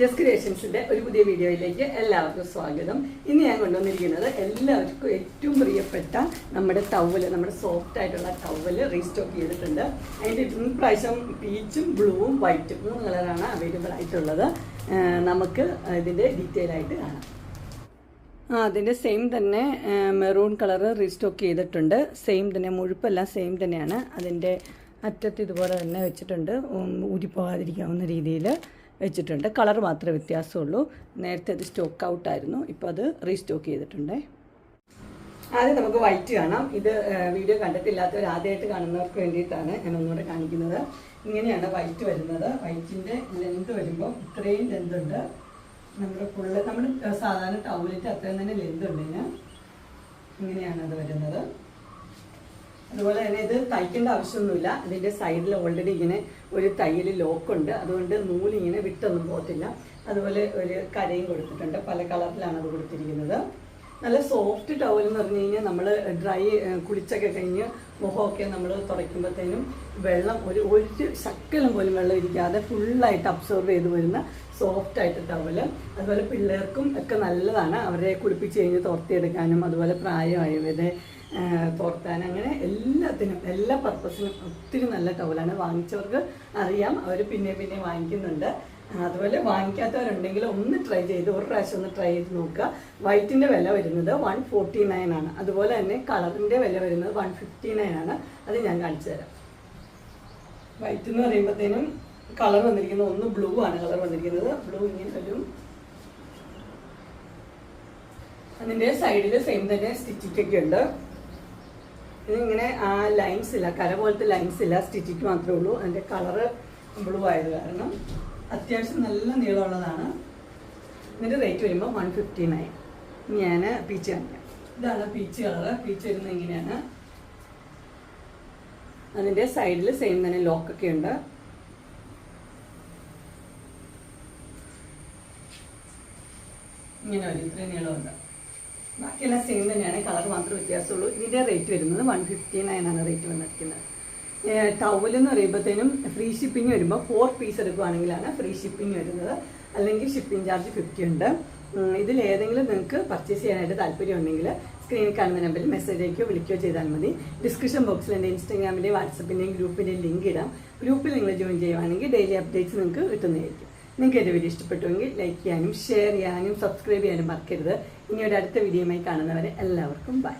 Just ക്രിയേഷൻസിന്റെ ഒരു പുതിയ വീഡിയോയിലേക്ക് എല്ലാവർക്കും സ്വാഗതം. ഇന്ന് ഞാൻ കൊണ്ടുവന്നിരിക്കുന്നത് എല്ലാവർക്കും ഏറ്റവും പ്രിയപ്പെട്ട നമ്മുടെ ടവൽ നമ്മുടെ സോഫ്റ്റ് ആയിട്ടുള്ള ടവൽ റീസ്റ്റോക്ക് ചെയ്തിട്ടുണ്ട്. അതിന്റെ ഇപ്രാവശ്യം പീച്ചും ബ്ലൂവും വൈറ്റും മൂന്ന് കളറാണ് അവൈലബിൾ ആയിട്ടുള്ളത്. നമുക്ക് ഇതിന്റെ ഡീറ്റെയിൽ ആയിട്ട് കാണാം. ആ അതിന്റെ സെയിം തന്നെ മെറൂൺ കളർ റീസ്റ്റോക്ക് ചെയ്തിട്ടുണ്ട്. സെയിം തന്നെ മുഴുപ്പെല്ലാം സെയിം തന്നെയാണ്. അതിന്റെ അറ്റത്ത് ഇതുപോലെ തന്നെ വെച്ചിട്ടുണ്ട്. ഊരിപ്പോകാതിരിക്കാവുന്ന രീതിയിൽ. വെച്ചിട്ടുണ്ട്. കളർ മാത്രമേ വ്യത്യാസമുള്ളൂ. നേരത്തെ അത് സ്റ്റോക്ക് ഔട്ട് ആയിരുന്നു. ഇപ്പോൾ അത് റീസ്റ്റോക്ക് ചെയ്തിട്ടുണ്ട്. ആദ്യം നമുക്ക് വൈറ്റ് കാണാം. ഇത് വീഡിയോ കണ്ടിട്ടില്ലാത്തവർ ആദ്യമായിട്ട് കാണുന്നവർക്ക് വേണ്ടിയിട്ടാണ് ഞാൻ ഒന്നുകൂടെ കാണിക്കുന്നത്. ഇങ്ങനെയാണ് വൈറ്റ് വരുന്നത്. വൈറ്റിന്റെ ലെന്ത് വരുമ്പോൾ ഇത്രയും ലെന്ത് ഉണ്ട്. നമ്മുടെ ഫുള്ള് നമ്മുടെ സാധാരണ ടൗലിന്റെ അത്രയും തന്നെ ലെന്ത് ഉണ്ട് ഇങ്ങനെയാണ് അത് വരുന്നത്. അതുപോലെ തന്നെ ഇത് തയ്ക്കേണ്ട ആവശ്യമൊന്നുമില്ല. ഇതിന്റെ സൈഡിൽ ഓൾറെഡി ഇങ്ങനെ ഒരു തയ്യൽ ലോക്കുണ്ട് അതുകൊണ്ട് നൂലിങ്ങനെ വിട്ടൊന്നും പോകത്തില്ല. അതുപോലെ ഒരു കരയും കൊടുത്തിട്ടുണ്ട്. പല കളറിലാണ് അത് കൊടുത്തിരിക്കുന്നത്. നല്ല സോഫ്റ്റ് ടവൽ എന്ന് പറഞ്ഞു കഴിഞ്ഞാൽ നമ്മൾ ഡ്രൈ കുളിച്ചൊക്കെ കഴിഞ്ഞ് മുഖമൊക്കെ നമ്മൾ തുടയ്ക്കുമ്പോഴത്തേനും വെള്ളം ഒരു ഒരു ശക്കലം പോലും വെള്ളം ഇരിക്കാതെ ഫുള്ളായിട്ട് അബ്സോർവ് ചെയ്ത് വരുന്ന സോഫ്റ്റ് ആയിട്ട് ടവൽ അതുപോലെ പിള്ളേർക്കും ഒക്കെ നല്ലതാണ് അവരെ കുളിപ്പിച്ച് കഴിഞ്ഞ് തോർത്തിയെടുക്കാനും അതുപോലെ പ്രായമായവരെ തോർത്താൻ അങ്ങനെ എല്ലാത്തിനും എല്ലാ പർപ്പസിനും ഒത്തിരി നല്ല ടവലാണ് വാങ്ങിച്ചവർക്ക് അറിയാം. അവർ പിന്നെ പിന്നെ വാങ്ങിക്കുന്നുണ്ട്. അതുപോലെ വാങ്ങിക്കാത്തവരുണ്ടെങ്കിൽ ഒന്ന് ട്രൈ ചെയ്ത് ഒരു പ്രാവശ്യം ഒന്ന് ട്രൈ ചെയ്ത് നോക്കുക. വൈറ്റിന്റെ വില വരുന്നത് വൺ ഫോർട്ടി നയൻ ആണ്. അതുപോലെ തന്നെ കളറിന്റെ വില വരുന്നത് വൺ ഫിഫ്റ്റി നയൻ ആണ്. അത് ഞാൻ കാണിച്ചു തരാം. വൈറ്റ് എന്ന് പറയുമ്പോഴത്തേനും കളർ വന്നിരിക്കുന്നത് ഒന്ന് ബ്ലൂ ആണ് കളർ വന്നിരിക്കുന്നത്. ബ്ലൂ ഇങ്ങനെ വരും. അതിന്റെ സൈഡിൽ സെയിം തന്നെ സ്റ്റിച്ചിങ് ഒക്കെ ഉണ്ട്. ഇതിങ്ങനെ ആ ലൈൻസ് ഇല്ല കര പോലത്തെ ലൈൻസ് ഇല്ല സ്റ്റിച്ചിക്ക് മാത്രമേ ഉള്ളൂ. അതിന്റെ കളറ് ബ്ലൂ ആയത് കാരണം. അത്യാവശ്യം നല്ല നീളമുള്ളതാണ്. ഇതിന്റെ റേറ്റ് വരുമ്പോൾ വൺ ഫിഫ്റ്റി നയൻ ഞാൻ പീച്ച് കാണിക്കാം. ഇതാണ് പീച്ച് കളറ് പീച്ച് വരുന്നത് ഇങ്ങനെയാണ്. അതിന്റെ സൈഡിൽ സെയിം തന്നെ ലോക്കൊക്കെ ഉണ്ട്. ഇങ്ങനെ ഒരു ഇത്രയും നീളമുണ്ട്. ബാക്കിയെല്ലാം സെയിം തന്നെയാണ്. കളർ മാത്രമേ വ്യത്യാസമുള്ളൂ. ഇതിന്റെ റേറ്റ് വരുന്നത് വൺ ഫിഫ്റ്റി നയൻ ആണ് റേറ്റ് വന്നിരിക്കുന്നത്. ടവൽ എന്ന് പറയുമ്പോഴത്തേനും ഫ്രീ ഷിപ്പിംഗ് വരുമ്പോൾ ഫോർ പീസ് എടുക്കുകയാണെങ്കിലാണ് ഫ്രീ ഷിപ്പിംഗ് വരുന്നത്. അല്ലെങ്കിൽ ഷിപ്പിംഗ് ചാർജ് ഫിഫ്റ്റി ഉണ്ട്. ഇതിൽ ഏതെങ്കിലും നിങ്ങൾക്ക് പർച്ചേസ് ചെയ്യാനായിട്ട് താല്പര്യം ഉണ്ടെങ്കിൽ സ്ക്രീനിൽ കാണുന്ന നമ്പറിൽ മെസ്സേജ് അയക്കുകയോ വിളിക്കുകയോ ചെയ്താൽ മതി. ഡിസ്ക്രിപ്ഷൻ ബോക്സിൽ എന്റെ ഇൻസ്റ്റാഗ്രാമിന്റെയും വാട്സപ്പിന്റെയും ഗ്രൂപ്പിന്റെയും ലിങ്ക് ഇടാം. ഗ്രൂപ്പിൽ നിങ്ങൾ ജോയിൻ ചെയ്യുവാണെങ്കിൽ ഡെയിലി അപ്ഡേറ്റ്സ് നിങ്ങൾക്ക് കിട്ടുന്നതായിരിക്കും. നിങ്ങൾക്ക് എന്റെ വീഡിയോ ഇഷ്ടപ്പെട്ടുവെങ്കിൽ ലൈക്ക് ചെയ്യാനും ഷെയർ ചെയ്യാനും സബ്സ്ക്രൈബ് ചെയ്യാനും മറക്കരുത്. ഇനി ഒരു അടുത്ത വീഡിയോയുമായി കാണുന്നവരെ എല്ലാവർക്കും ബൈ